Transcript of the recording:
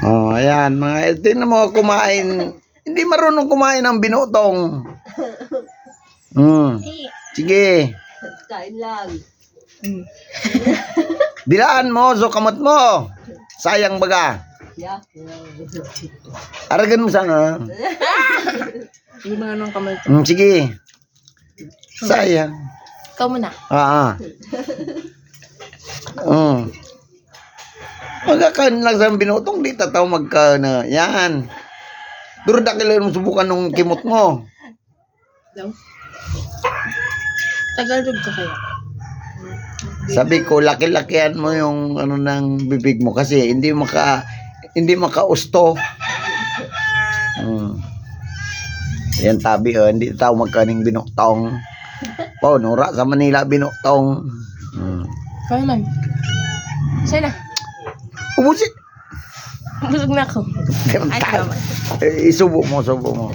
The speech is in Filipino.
Oh, ayan. Mga, tingnan mo kumain. Hindi marunong kumain ng binutong. Hmm. Sige. Kain lang. Dilaan mo, so kamot mo. Sayang baga. Yeah. Aragan mo sana. Hindi mga nung kamay. Hmm, sige. Sayang. Ikaw muna. Ah. ah. Hmm. Magkakain lang sa binutong, di tataw magka na. Yan. Durda kailangan mo subukan nung kimot mo. Daw. Tagalog ka kaya. Sabi ko, laki-lakihan mo yung ano ng bibig mo kasi hindi maka hindi makausto. Hmm. Yan tabi oh, hindi tao magkaning binuktong. Po, nura sa Manila binuktong. Hmm. Ikaw naman. Sa'yo Ubusik. Busog na ako. Ay, tama. Isubo mo, subo mo.